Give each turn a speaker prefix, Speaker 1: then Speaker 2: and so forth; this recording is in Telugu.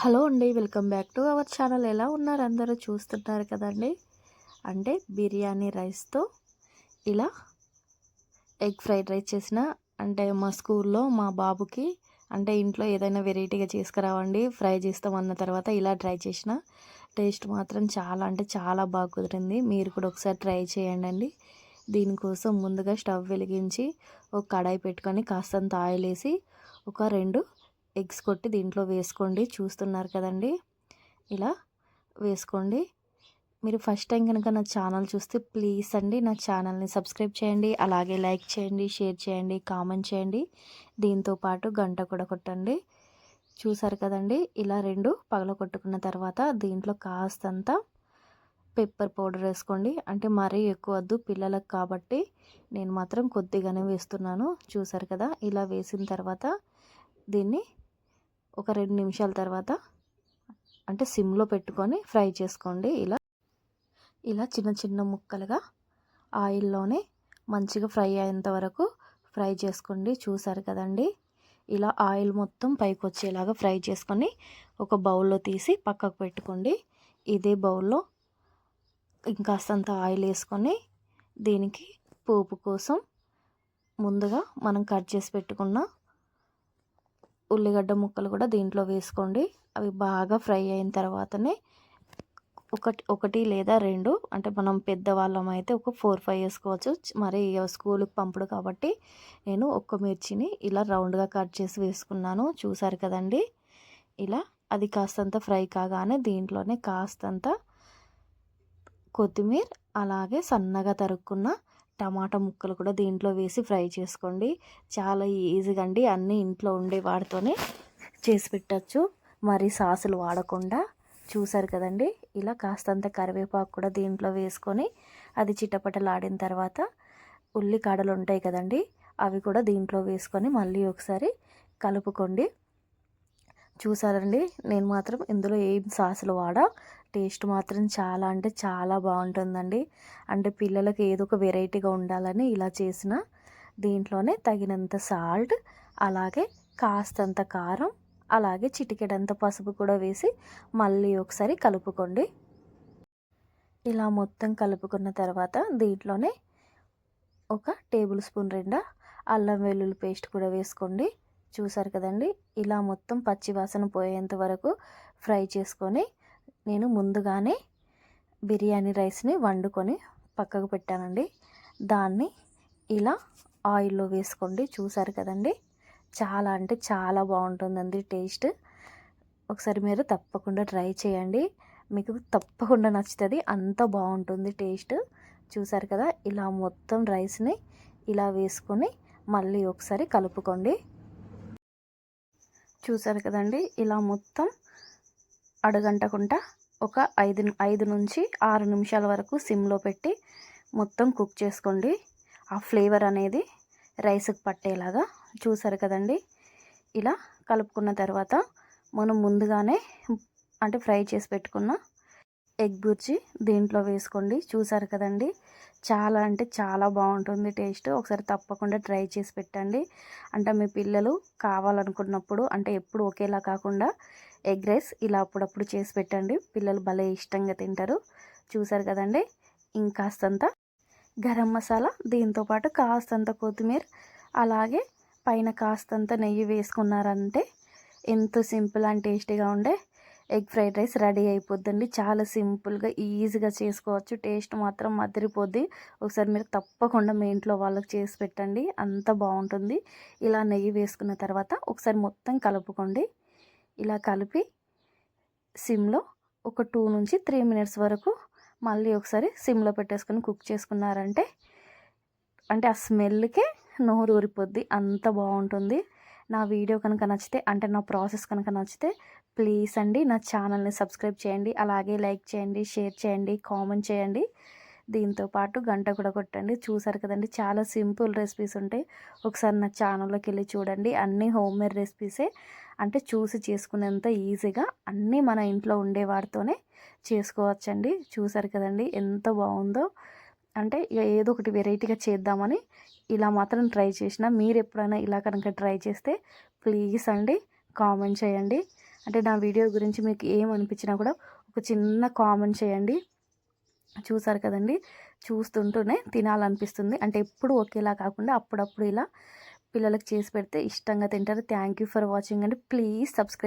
Speaker 1: హలో అండి welcome back to our channel. ఎలా ఉన్నారు? అందరూ చూస్తున్నారు కదండి? అంటే బిర్యానీ రైస్తో ఇలా ఎగ్ ఫ్రైడ్ రైస్ చేసిన అంటే మా స్కూల్లో మా బాబుకి అంటే ఇంట్లో ఏదైనా వెరైటీగా చేసుకురావండి ఫ్రై చేస్తాం అన్న తర్వాత ఇలా ట్రై చేసిన. టేస్ట్ మాత్రం చాలా అంటే చాలా బాగా కుదిరింది. మీరు కూడా ఒకసారి ట్రై చేయండి అండి. దీనికోసం ముందుగా స్టవ్ వెలిగించి ఒక కడాయి పెట్టుకొని కాస్తంత ఆయిల్ వేసి ఒక రెండు ఎగ్స్ కొట్టి దీంట్లో వేసుకోండి. చూస్తున్నారు కదండి? ఇలా వేసుకోండి. మీరు ఫస్ట్ టైం కనుక నా ఛానల్ చూస్తే ప్లీజ్ అండి నా ఛానల్ని సబ్స్క్రైబ్ చేయండి. అలాగే లైక్ చేయండి షేర్ చేయండి కామెంట్ చేయండి. దీంతో పాటు గంట కూడా కొట్టండి. చూసారు కదండి? ఇలా రెండు పగల కొట్టుకున్న తర్వాత దీంట్లో కాస్తంత పెప్పర్ పౌడర్ వేసుకోండి. అంటే మరీ ఎక్కువ వద్దు పిల్లలకు కాబట్టి నేను మాత్రం కొద్దిగానే వేస్తున్నాను. చూసారు కదా? ఇలా వేసిన తర్వాత దీన్ని ఒక రెండు నిమిషాల తర్వాత అంటే సిమ్లో పెట్టుకొని ఫ్రై చేసుకోండి. ఇలా ఇలా చిన్న చిన్న ముక్కలుగా ఆయిల్లోనే మంచిగా ఫ్రై అయ్యేంత వరకు ఫ్రై చేసుకోండి. చూసారు కదండి? ఇలా ఆయిల్ మొత్తం పైకి వచ్చేలాగా ఫ్రై చేసుకొని ఒక బౌల్లో తీసి పక్కకు పెట్టుకోండి. ఇదే బౌల్లో ఇంకాస్తంత ఆయిల్ వేసుకొని దీనికి పోపు కోసం ముందుగా మనం కట్ చేసి పెట్టుకున్న ఉల్లిగడ్డ ముక్కలు కూడా దీంట్లో వేసుకోండి. అవి బాగా ఫ్రై అయిన తర్వాతనే ఒకటి ఒకటి లేదా రెండు అంటే మనం పెద్దవాళ్ళం అయితే ఒక ఫోర్ ఫైవ్ వేసుకోవచ్చు. మరి స్కూల్కి పంపుడు కాబట్టి నేను ఒక్క మిర్చిని ఇలా రౌండ్గా కట్ చేసి వేసుకున్నాను. చూసారు కదండి? ఇలా అది కాస్తంత ఫ్రై కాగానే దీంట్లోనే కాస్తంత కొత్తిమీర అలాగే సన్నగా తరుక్కున్న టమాటా ముక్కలు కూడా దీంట్లో వేసి ఫ్రై చేసుకోండి. చాలా ఈజీగా అండి. అన్నీ ఇంట్లో ఉండే వాటితోనే చేసి పెట్టచ్చు. మరి సాసులు వాడకుండా చూసారు కదండి? ఇలా కాస్తంత కరివేపాకు కూడా దీంట్లో వేసుకొని అది చిటపటలాడిన తర్వాత ఉల్లికాడలు ఉంటాయి కదండి? అవి కూడా దీంట్లో వేసుకొని మళ్ళీ ఒకసారి కలుపుకోండి. చూసారండి? నేను మాత్రం ఇందులో ఏం సాసులు వాడా? టేస్ట్ మాత్రం చాలా అంటే చాలా బాగుంటుందండి. అంటే పిల్లలకి ఏదో ఒక వెరైటీగా ఉండాలని ఇలా చేసిన దీంట్లోనే తగినంత సాల్ట్ అలాగే కాస్తంత కారం అలాగే చిటికెడంత పసుపు కూడా వేసి మళ్ళీ ఒకసారి కలుపుకోండి. ఇలా మొత్తం కలుపుకున్న తర్వాత దీంట్లోనే ఒక టేబుల్ స్పూన్ రెండా అల్లం వెల్లుల్లి పేస్ట్ కూడా వేసుకోండి. చూసారు కదండి? ఇలా మొత్తం పచ్చి వాసన పోయేంత వరకు ఫ్రై చేసుకొని నేను ముందుగానే బిర్యానీ రైస్ని వండుకొని పక్కకు పెట్టానండి. దాన్ని ఇలా ఆయిల్లో వేసుకోండి. చూసారు కదండి? చాలా అంటే చాలా బాగుంటుందండి టేస్ట్. ఒకసారి మీరు తప్పకుండా ట్రై చేయండి. మీకు తప్పకుండా నచ్చుతుంది. అంత బాగుంటుంది టేస్ట్. చూసారు కదా? ఇలా మొత్తం రైస్ని ఇలా వేసుకొని మళ్ళీ ఒకసారి కలుపుకోండి. చూసారు కదండి. ఇలా మొత్తం అడగంటకుండా ఒక ఐదు ఐదు నుంచి ఆరు నిమిషాల వరకు సిమ్లో పెట్టి మొత్తం కుక్ చేసుకోండి. ఆ ఫ్లేవర్ అనేది రైస్కి పట్టేలాగా చూసారు కదండి. ఇలా కలుపుకున్న తర్వాత మనం ముందుగానే అంటే ఫ్రై చేసి పెట్టుకున్న ఎగ్ బుర్జీ దీంట్లో వేసుకోండి. చూసారు కదండి? చాలా అంటే చాలా బాగుంటుంది టేస్ట్. ఒకసారి తప్పకుండా ట్రై చేసి పెట్టండి. అంటే మీ పిల్లలు కావాలనుకున్నప్పుడు అంటే ఎప్పుడు ఒకేలా కాకుండా ఎగ్ రైస్ ఇలా అప్పుడప్పుడు చేసి పెట్టండి. పిల్లలు భలే ఇష్టంగా తింటారు. చూసారు కదండి? ఇంకాస్తంత గరం మసాలా దీంతోపాటు కాస్తంత కొత్తిమీర అలాగే పైన కాస్తంత నెయ్యి వేసుకున్నారంటే ఎంతో సింపుల్ అండ్ టేస్టీగా ఉండే ఎగ్ ఫ్రైడ్ రైస్ రెడీ అయిపోద్దండి. చాలా సింపుల్గా ఈజీగా చేసుకోవచ్చు. టేస్ట్ మాత్రం మదిరిపోద్ది ఒకసారి మీరు తప్పకుండా మీ ఇంట్లో వాళ్ళకి చేసి పెట్టండి. అంత బాగుంటుంది. ఇలా నెయ్యి వేసుకున్న తర్వాత ఒకసారి మొత్తం కలుపుకోండి. ఇలా కలిపి సిమ్లో ఒక టూ నుంచి త్రీ మినిట్స్ వరకు మళ్ళీ ఒకసారి సిమ్లో పెట్టేసుకొని కుక్ చేసుకున్నారంటే అంటే ఆ స్మెల్కే నోరు ఊరిపోద్ది. అంత బాగుంటుంది. నా వీడియో కనుక నచ్చితే అంటే నా ప్రాసెస్ కనుక నచ్చితే ప్లీజ్ అండి నా ఛానల్ని సబ్స్క్రైబ్ చేయండి. అలాగే లైక్ చేయండి షేర్ చేయండి కామెంట్ చేయండి. దీంతో పాటు గంట కూడా కొట్టండి. చూసారు కదండి చాలా సింపుల్ రెసిపీస్ ఉంటాయి. ఒకసారి నా ఛానల్లోకి వెళ్ళి చూడండి. అన్నీ హోమ్ మేడ్ రెసిపీసే. అంటే చూసి చేసుకునేంత ఈజీగా అన్నీ మన ఇంట్లో ఉండే వాటితోనే చేసుకోవచ్చండి. చూసారు కదండి ఎంత బాగుందో. అంటే ఇక ఏదో ఒకటి వెరైటీగా చేద్దామని ఇలా మాత్రం ట్రై చేసిన. మీరు ఎప్పుడైనా ఇలా కనుక ట్రై చేస్తే ప్లీజ్ అండి కామెంట్ చేయండి. అంటే నా వీడియో గురించి మీకు ఏమనిపించినా కూడా ఒక చిన్న కామెంట్ చేయండి. చూసారు కదండి చూస్తుంటూనే తినాలనిపిస్తుంది. అంటే ఎప్పుడు ఒకేలా కాకుండా అప్పుడప్పుడు ఇలా పిల్లలకు చేసి పెడితే ఇష్టంగా తింటారు. థ్యాంక్ యూ ఫర్ వాచింగ్ అండి. Please subscribe